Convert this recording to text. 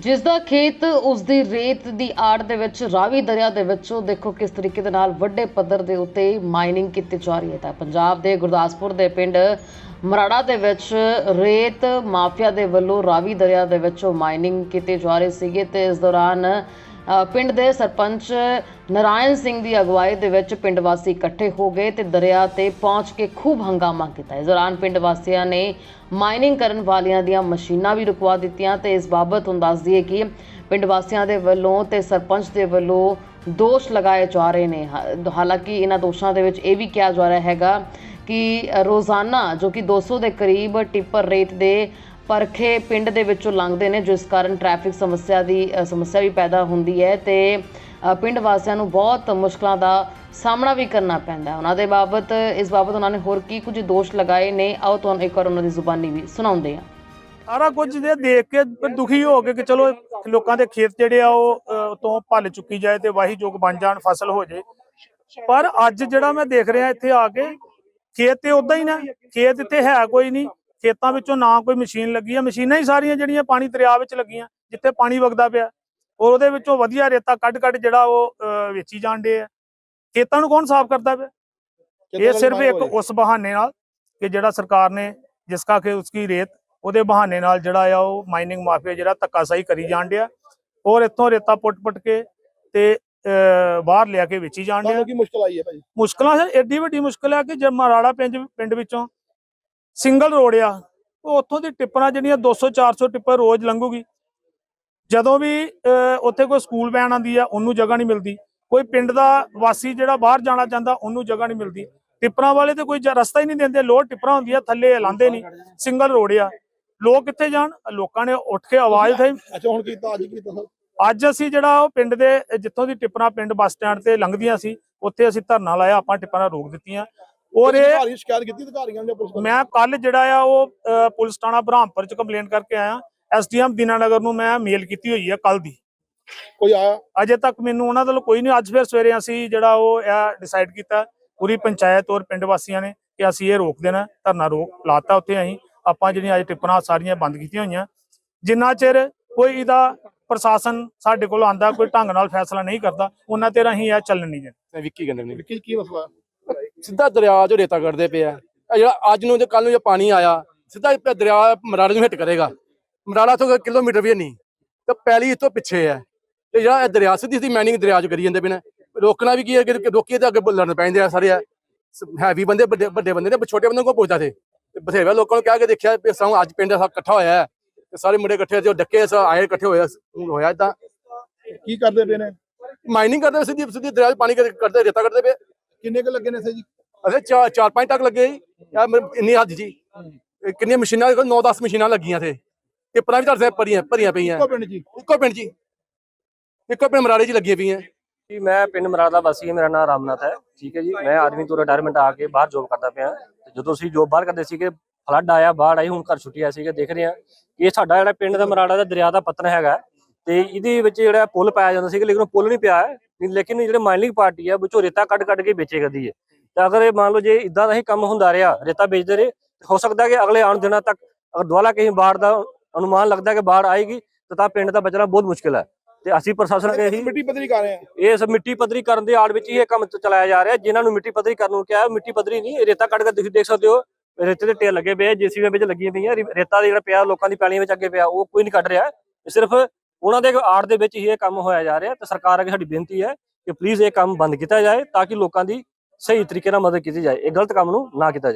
ਜਿਸ ਦਾ ਖੇਤ ਉਸ ਦੀ ਰੇਤ ਦੀ ਆੜ ਦੇ ਵਿੱਚ, ਰਾਵੀ ਦਰਿਆ ਦੇ ਵਿੱਚੋਂ ਦੇਖੋ ਕਿਸ ਤਰੀਕੇ ਦੇ ਨਾਲ ਵੱਡੇ ਪੱਧਰ ਦੇ ਉੱਤੇ ਮਾਈਨਿੰਗ ਕੀਤੀ ਜਾ ਰਹੀ ਹੈ। ਤਾਂ ਪੰਜਾਬ ਦੇ ਗੁਰਦਾਸਪੁਰ ਦੇ ਪਿੰਡ ਮਰਾੜਾ ਦੇ ਵਿੱਚ ਰੇਤ ਮਾਫੀਆ ਦੇ ਵੱਲੋਂ ਰਾਵੀ ਦਰਿਆ ਦੇ ਵਿੱਚੋਂ ਮਾਈਨਿੰਗ ਕੀਤੀ ਜਾ ਰਹੀ ਸੀਗੀ ਤੇ ਇਸ ਦੌਰਾਨ ਪਿੰਡ ਦੇ ਸਰਪੰਚ ਨਰਾਇਣ ਸਿੰਘ ਦੀ ਅਗਵਾਈ ਦੇ ਵਿੱਚ ਪਿੰਡ ਵਾਸੀ ਇਕੱਠੇ ਹੋ ਗਏ ਤੇ ਦਰਿਆ ਤੇ ਪਹੁੰਚ ਕੇ ਖੂਬ ਹੰਗਾਮਾ ਕੀਤਾ। ਇਸ ਦੌਰਾਨ ਪਿੰਡ ਵਾਸੀਆਂ ਨੇ ਮਾਈਨਿੰਗ ਕਰਨ ਵਾਲਿਆਂ ਦੀਆਂ ਮਸ਼ੀਨਾਂ ਵੀ ਰੁਕਵਾ ਦਿੱਤੀਆਂ ਤੇ ਇਸ ਬਾਬਤ ਹੁਣ ਦੱਸ ਦਈਏ ਕਿ ਪਿੰਡ ਵਾਸੀਆਂ ਦੇ ਵੱਲੋਂ ਤੇ ਸਰਪੰਚ ਦੇ ਵੱਲੋਂ ਦੋਸ਼ ਲਗਾਏ ਜਾ ਰਹੇ ਨੇ। ਹਾਲਾਂਕਿ ਇਹਨਾਂ ਦੋਸ਼ਾਂ ਦੇ ਵਿੱਚ ਇਹ ਵੀ ਕਿਹਾ ਜਾ ਰਿਹਾ ਹੈਗਾ ਕਿ ਰੋਜ਼ਾਨਾ ਜੋ ਕਿ 200 ਦੇ ਕਰੀਬ ਟਿੱਪਰ ਰੇਤ ਦੇ ਪਰਖੇ ਪਿੰਡ ਦੇ ਵਿੱਚੋਂ ਲੰਘਦੇ ਨੇ, ਜਿਸ ਕਾਰਨ ਟ੍ਰੈਫਿਕ ਸਮੱਸਿਆ ਦੀ ਸਮੱਸਿਆ ਵੀ ਪੈਦਾ ਹੁੰਦੀ ਹੈ ਤੇ ਪਿੰਡ ਵਾਸੀਆਂ ਨੂੰ ਬਹੁਤ ਮੁਸ਼ਕਲਾਂ ਦਾ ਸਾਹਮਣਾ ਵੀ ਕਰਨਾ ਪੈਂਦਾ ਉਹਨਾਂ ਦੇ ਬਾਬਤ, ਇਸ ਬਾਬਤ ਉਹਨਾਂ ਨੇ ਹੋਰ ਕੀ ਕੁਝ ਦੋਸ਼ ਲਗਾਏ ਨੇ? ਆਓ ਤੁਹਾਨੂੰ ਇੱਕ ਵਾਰ ਉਹਨਾਂ ਦੀ ਜ਼ੁਬਾਨੀ ਵੀ ਸੁਣਾਉਂਦੇ ਹਾਂ। ਸਾਰਾ ਕੁਝ ਜੇ ਦੇਖ ਕੇ ਦੁਖੀ ਹੋ ਕੇ ਕਿ ਚਲੋ ਲੋਕਾਂ ਦੇ ਖੇਤ ਜਿਹੜੇ ਆ ਉਹ ਤੋਂ ਭੱਲ ਚੁੱਕੀ ਜਾਏ ਤੇ ਵਾਹੀ ਯੋਗ ਬਣ ਜਾਣ, ਫਸਲ ਹੋ ਜੇ। ਪਰ ਅੱਜ ਜਿਹੜਾ ਮੈਂ ਦੇਖ ਰਿਹਾ ਇੱਥੇ ਆ ਕੇ, ਖੇਤ ਤੇ ਉਦਾਂ ਹੀ ਨਾ, ਖੇਤ ਇੱਥੇ ਹੈ ਕੋਈ ਨਹੀਂ। ਖੇਤਾਂ ਵਿੱਚੋਂ ਨਾ ਕੋਈ ਮਸ਼ੀਨ ਲੱਗੀ ਆ ਮਸ਼ੀਨਾਂ ਹੀ ਸਾਰੀਆਂ ਜਿਹੜੀਆਂ ਪਾਣੀ ਦਰਿਆ ਵਿੱਚ ਲੱਗੀਆਂ ਜਿੱਥੇ ਪਾਣੀ ਵਗਦਾ ਪਿਆ। ਔਰ ਉਹਦੇ ਵਿੱਚੋਂ ਵਧੀਆ ਰੇਤਾ ਕੱਢ ਕੱਢ ਜਿਹੜਾ ਉਹ ਵੇਚੀ ਜਾਂਦੇ ਆ। ਖੇਤਾਂ ਨੂੰ ਕੌਣ ਸਾਫ਼ ਕਰਦਾ ਪਿਆ? ਇਹ ਸਿਰਫ ਇੱਕ ਉਸ ਬਹਾਨੇ ਨਾਲ ਕਿ ਜਿਹੜਾ ਸਰਕਾਰ ਨੇ ਜਿਸ ਕਾ ਕਿ ਉਸकी ਰੇਤ ਉਹਦੇ ਬਹਾਨੇ ਨਾਲ ਜਿਹੜਾ ਆ ਉਹ ਮਾਈਨਿੰਗ ਮਾਫੀਆ ਜਿਹੜਾ ਧੱਕਾਸ਼ਾਹੀ ਕਰੀ ਜਾਣ ਡਿਆ। ਔਰ ਇੱਥੋਂ ਰੇਤਾ ਪੁੱਟ-ਪੁੱਟ ਕੇ ਤੇ ਬਾਹਰ ਲਿਆ ਕੇ ਵੇਚੀ ਜਾਣ ਡਿਆ। ਕੀ ਮੁਸ਼ਕਲ ਆਈ ਹੈ ਭਾਈ ਮੁਸ਼ਕਲਾਂ ਸਰ ਐਡੀ ਵੱਡੀ ਮੁਸ਼ਕਲ ਹੈ ਕਿ ਜੇ ਮਰਾੜਾ ਪਿੰਡ ਪਿੰਡ ਵਿੱਚੋਂ ਸਿੰਗਲ ਰੋਡ ਆ ਉਹ ਉੱਥੋਂ ਦੀ ਟਿੱਪਰਾਂ ਜਿਹੜੀਆਂ 200 400 ਟਿੱਪਰ ਰੋਜ਼ ਲੰਘੂਗੀ। ਜਦੋਂ ਵੀ ਉੱਥੇ ਕੋਈ ਸਕੂਲ ਵੈਨ ਆਂਦੀ ਆ ਉਹਨੂੰ ਜਗ੍ਹਾ ਨਹੀਂ ਮਿਲਦੀ। ਕੋਈ ਪਿੰਡ ਦਾ ਵਾਸੀ ਜਿਹੜਾ ਬਾਹਰ ਜਾਣਾ ਚਾਹੁੰਦਾ ਉਹਨੂੰ ਜਗ੍ਹਾ ਨਹੀਂ ਮਿਲਦੀ। ਟਿੱਪਰਾਂ ਵਾਲੇ ਤੇ ਕੋਈ ਰਸਤਾ ਹੀ ਨਹੀਂ ਦਿੰਦੇ ਲੋਡ ਟਿੱਪਰਾਂ ਹੁੰਦੀਆਂ ਥੱਲੇ ਲਾਂਦੇ ਨਹੀਂ। ਸਿੰਗਲ ਰੋਡ ਆ। ਲੋਕ ਕਿੱਥੇ ਜਾਣ? ਲੋਕਾਂ ਨੇ ਉੱਠ ਕੇ ਆਵਾਜ਼ ਉਠਾਈ। ਅੱਛਾ ਹੁਣ ਕੀਤਾ ਅੱਜ ਕੀਤਾ ਸਰ? ਅੱਜ ਅਸੀਂ ਜਿਹੜਾ ਉਹ ਪਿੰਡ ਦੇ ਜਿੱਥੋਂ ਦੀ ਟਿੱਪਰਾਂ ਪਿੰਡ ਬੱਸ ਸਟੈਂਡ ਤੇ ਲੰਘਦੀਆਂ ਸੀ ਉੱਥੇ ਅਸੀਂ ਧਰਨਾ ਲਾਇਆ ਆਪਾਂ ਟਿੱਪਰਾਂ ਰੋਕ ਦਿੱਤੀਆਂ। ਔਰ ਇਹ ਅਧਿਕਾਰੀ ਸ਼ਿਕਾਇਤ ਕੀਤੀ ਅਧਿਕਾਰੀਆਂ ਨੇ ਪੁਲਿਸ ਮੈਂ ਕੱਲ ਜਿਹੜਾ ਆ ਉਹ ਪੁਲਿਸ ਥਾਣਾ ਬ੍ਰਹਮਪੁਰ ਚ ਕੰਪਲੇਂਟ ਕਰਕੇ ਆਇਆ। ਐਸਡੀਐਮ ਦੀਨਾਨਗਰ ਨੂੰ ਮੈਂ ਮੇਲ ਕੀਤੀ ਹੋਈ ਹੈ ਕੱਲ ਦੀ। ਕੋਈ ਆਇਆ? ਅਜੇ ਤੱਕ ਮੈਨੂੰ ਉਹਨਾਂ ਵੱਲੋਂ ਕੋਈ ਨਹੀਂ ਅੱਜ ਫਿਰ ਸਵੇਰੇ ਅਸੀਂ ਜਿਹੜਾ ਉਹ ਇਹ ਡਿਸਾਈਡ ਕੀਤਾ ਪੂਰੀ ਪੰਚਾਇਤ ਔਰ ਪਿੰਡ ਵਾਸੀਆਂ ਨੇ ਕਿ ਅਸੀਂ ਇਹ ਰੋਕ ਦੇਣਾ ਧਰਨਾ ਰੋਕ ਲਾਤਾ ਉੱਥੇ ਅਸੀਂ। ਆਪਾਂ ਜਿਹੜੀਆਂ ਅੱਜ ਟਿੱਪਰਾਂ ਸਾਰੀਆਂ ਬੰਦ ਕੀਤੀਆਂ ਹੋਈਆਂ। ਜਿੰਨਾ ਚਿਰ ਕੋਈ ਇਹਦਾ ਪ੍ਰਸ਼ਾਸਨ ਸਾਡੇ ਕੋਲ ਆਂਦਾ ਕੋਈ ਢੰਗ ਨਾਲ ਫੈਸਲਾ ਨਹੀਂ ਕਰਦਾ ਉਹਨਾਂ ਚਿਰ ਅਸੀਂ ਇਹ ਚੱਲਣ ਨਹੀਂ ਮੈਂ ਵਿੱਕੀ ਕਹਿੰਦੇ ਨੇ ਕੀ ਕੀ ਮਸਲਾ? ਸਿੱਧਾ ਦਰਿਆ ਚੋਂ ਰੇਤਾ ਕੱਢਦੇ ਪਏ ਆ। ਇਹ ਜਿਹੜਾ ਅੱਜ ਨੂੰ ਤੇ ਕੱਲ ਨੂੰ ਜੇ ਪਾਣੀ ਆਇਆ ਸਿੱਧਾ ਇਹ ਦਰਿਆ ਮਰਾੜੇ ਨੂੰ ਹਿੱਟ ਕਰੇਗਾ। ਮਰਾੜਾ ਤੋਂ ਕਿਲੋਮੀਟਰ ਵੀ ਨਹੀਂ। ਤੇ ਪੈਲੀ ਇਸ ਤੋਂ ਪਿੱਛੇ ਹੈ। ਤੇ ਜਿਹੜਾ ਇਹ ਦਰਿਆ ਸਿੱਧੀ ਸਿੱਧੀ ਮਾਈਨਿੰਗ ਦਰਿਆ ਚ ਕਰੀ ਜਾਂਦੇ ਪਏ ਨੇ। ਰੋਕਣਾ ਵੀ ਕੀ ਹੈ ਕਿ ਰੋਕੀਏ ਤਾਂ ਅੱਗੇ ਲੜਨ ਪੈਂਦੇ ਆ ਸਾਰੇ। ਹੈਵੀ ਬੰਦੇ ਵੱਡੇ ਵੱਡੇ ਬੰਦੇ ਨੇ ਛੋਟੇ ਬੰਦੇ ਕੋਲ ਪਹੁੰਚਦਾ ਥੇ ਤੇ ਬਥੇਰੇ ਲੋਕਾਂ ਨੂੰ ਕਹਿ ਕੇ ਦੇਖਿਆ ਵੀ ਸਾਨੂੰ ਅੱਜ ਪਿੰਡ ਸਭ ਇਕੱਠਾ ਹੋਇਆ ਹੈ। ਤੇ ਸਾਰੇ ਮੁੰਡੇ ਇਕੱਠੇ ਜੋ ਡੱਕੇ ਸਭ ਆਏ ਇਕੱਠੇ ਹੋਇਆ ਹੋਇਆ ਇਦਾਂ। ਕੀ ਕਰਦੇ ਪਏ ਨੇ? ਮਾਈਨਿੰਗ ਕਰਦੇ ਸਿੱਧੀ ਸਿੱਧੀ ਦਰਿਆ 'ਚ ਪਾਣੀ ਕੱਢਦੇ ਰੇਤਾ ਕੱਢਦੇ ਪਏ। ਕਿੰਨੇ ਕੁ ਲੱਗੇ ਨੇ ਇੱਥੇ ਜੀ? ਅਰੇ ਚਾਰ ਚਾਰ ਪੰਜ ਟੱਕ ਲੱਗੇ ਜੀ। ਯਾਰ ਮੇਰੇ ਇੰਨੀ ਹੱਦ ਜੀ। ਇਹ ਕਿੰਨੀਆਂ ਮਸ਼ੀਨਾਂ ਦੇਖੋ 9-10 ਮਸ਼ੀਨਾਂ ਲੱਗੀਆਂ ਤੇ ਟਿੱਪਰਾਂ ਵੀ ਤੁਹਾਡੇ ਭਰੀਆਂ ਭਰੀਆਂ ਪਈਆਂ। ਇੱਕੋ ਪਿੰਡ ਜੀ। ਇੱਕੋ ਪਿੰਡ ਜੀ। ਇੱਕੋ ਪਿੰਡ ਮਰਾੜੇ 'ਚ ਲੱਗੀਆਂ ਪਈਆਂ। ਜੀ ਮੈਂ ਪਿੰਡ ਮਰਾੜਾ ਦਾ ਵਾਸੀ ਹਾਂ ਮੇਰਾ ਨਾਮ ਰਾਮਨਾਥ ਹੈ। ਠੀਕ ਹੈ ਜੀ ਮੈਂ ਆਦਮੀ ਤੋਂ ਰਿਟਾਇਰਮੈਂਟ ਆ ਕੇ ਬਾਹਰ ਜੋਬ ਕਰਦਾ ਪਿਆ। ਤੇ ਜਦੋਂ ਅਸੀਂ ਜੋਬ ਬਾਹਰ ਕਰਦੇ ਸੀਗੇ ਫਲੱਡ ਆਇਆ ਬਾੜ ਆਈ ਹੁਣ ਘਰ ਛੁੱਟੀ ਆਇਆ ਸੀਗਾ ਦੇਖ ਰਹੇ ਹਾਂ ਕਿ ਇਹ ਸਾਡਾ ਜਿਹੜਾ ਪਿੰਡ ਦਾ ਮਰਾੜਾ ਦਾ ਦਰਿਆ ਦਾ ਪਤਨ ਹੈਗਾ। ਤੇ ਇਹਦੇ ਵਿੱਚ ਜਿਹੜਾ ਪੁਲ ਪਾਇਆ ਜਾਂਦਾ ਸੀਗਾ ਲੇਕਿਨ ਉਹ ਪੁਲ ਨਹੀਂ ਪਿਆ ਹੈ। ਲੇਕਿਨ ਜਿਹੜੇ ਮਾਈਨਿੰਗ ਪਾਰਟੀ ਹੈ ਵਿੱਚੋਂ ਰੇਤਾ ਕੱਢ ਕੱਢ ਕੇ ਵੇਚੇ ਕਰਦੀ ਹੈ। ਤੇ ਅਗਰ ਇਹ ਮੰਨ ਲਓ ਜੇ ਇਦਾਂ ਦਾ ਹੀ ਕੰਮ ਹੁੰਦਾ ਰਿਹਾ ਰੇਤਾ ਵੇਚਦੇ ਰਹੇ ਹੋ ਸਕਦਾ ਕਿ ਅਗਲੇ ਆਉਣ ਦਿਨਾਂ ਤੱਕ ਅਗਰ ਦੁਆਲਾ ਕਹੀਂ ਬਾੜ ਦਾ ਅਨੁਮਾਨ ਲੱਗਦਾ ਕਿ ਬਾੜ ਆਏਗੀ ਤਾਂ ਤਾਂ ਪਿੰਡ ਦਾ ਬਚਣਾ ਬਹੁਤ ਮੁਸ਼ਕਿਲ ਹੈ। ਤੇ ਅਸੀਂ ਪ੍ਰਸ਼ਾਸਨ ਅੱਗੇ ਇਹੀ ਮਿੱਟੀ ਪੱਧਰੀ ਕਰ ਰਹੇ ਆ ਇਹ ਸਭ ਮਿੱਟੀ ਪੱਧਰੀ ਕਰਨ ਦੇ ਆੜ ਵਿੱਚ ਹੀ ਇਹ ਕੰਮ ਚਲਾਇਆ ਜਾ ਰਿਹਾ। ਜਿਨ੍ਹਾਂ ਨੂੰ ਮਿੱਟੀ ਪੱਧਰੀ ਕਰਨ ਨੂੰ ਕਿਹਾ ਮਿੱਟੀ ਪੱਧਰੀ ਨਹੀਂ ਇਹ ਰੇਤਾ ਕੱਢ ਕੇ ਤੁਸੀਂ ਦੇਖ ਸਕਦੇ ਹੋ ਰੇਤੇ ਦੇ ਢੇਰ ਲੱਗੇ ਪਏ ਜੀਸੀਬੀ ਵਿੱਚ ਲੱਗੀਆਂ ਪਈਆਂ ਰੇਤਾ ਦੇ ਜਿਹੜਾ ਪਿਆ ਲੋਕਾਂ ਦੀ ਪੈਲੀਆਂ ਵਿੱਚ ਅੱਗੇ ਪਿਆ ਉਹ ਕੋਈ ਨਹੀਂ ਕੱਢ ਰਿਹਾ। ਸਿਰਫ ਉਹਨਾਂ ਦੇ ਆੜ ਦੇ ਵਿੱਚ ਹੀ ਇਹ ਕੰਮ ਹੋਇਆ ਜਾ ਰਿਹਾ ਤੇ ਸਰਕਾਰ ਅੱਗੇ ਸਾਡੀ ਬੇਨਤੀ ਹੈ ਕਿ ਪਲੀਜ਼ ਇਹ ਕੰਮ ਬੰਦ ਕੀਤਾ ਜਾਏ ਤਾਂ ਕਿ ਲੋਕਾਂ ਦੀ ਸਹੀ ਤਰੀਕੇ ਨਾਲ ਮਦਦ ਕੀਤੀ ਜਾਏ ਇਹ ਗਲਤ ਕੰਮ ਨੂੰ ਨਾ ਕੀਤਾ ਜਾਏ।